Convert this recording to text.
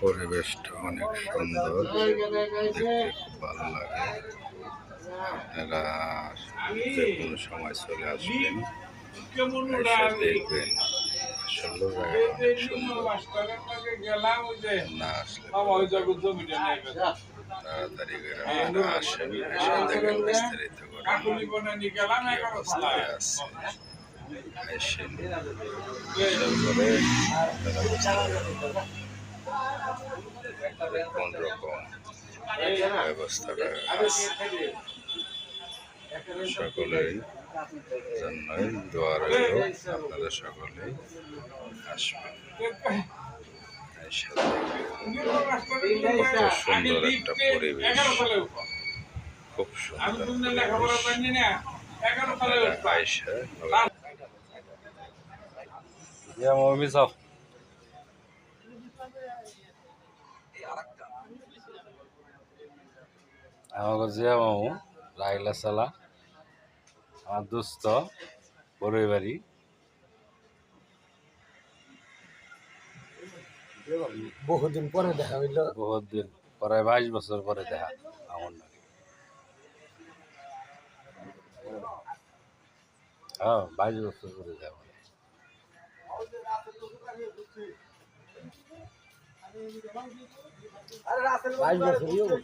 পরিবেশটা অনেক সুন্দর দেখতে খুব ভালো লাগে। আপনারা যে কোনো সময় চলে আসবেন দেখবেন। সুন্দর জায়গা অনেক সুন্দর। না আসলে তাড়াতাড়ি করে আপনারা আসেন এসে দেখেন বিস্তারিত করে। কি অবস্থায় আছে? কোন রকম ব্যবস্থাটা সকলেই জন্যই দোয়া রইল আপনারা সকলেই আসবেন সুন্দর একটা পরিবেশ খুব সুন্দর Ya mau misal. আমাকে জিয়া মামু রাইলা সালা আমার দোস্ত বড়ই বাড়ি। বহুদিন পরে দেখা হইল। বহুত দিন প্রায় বাইশ বছর পরে দেখা আমার নাকি। হ্যাঁ বাইশ বছর পরে দেখা। বাইশ বছর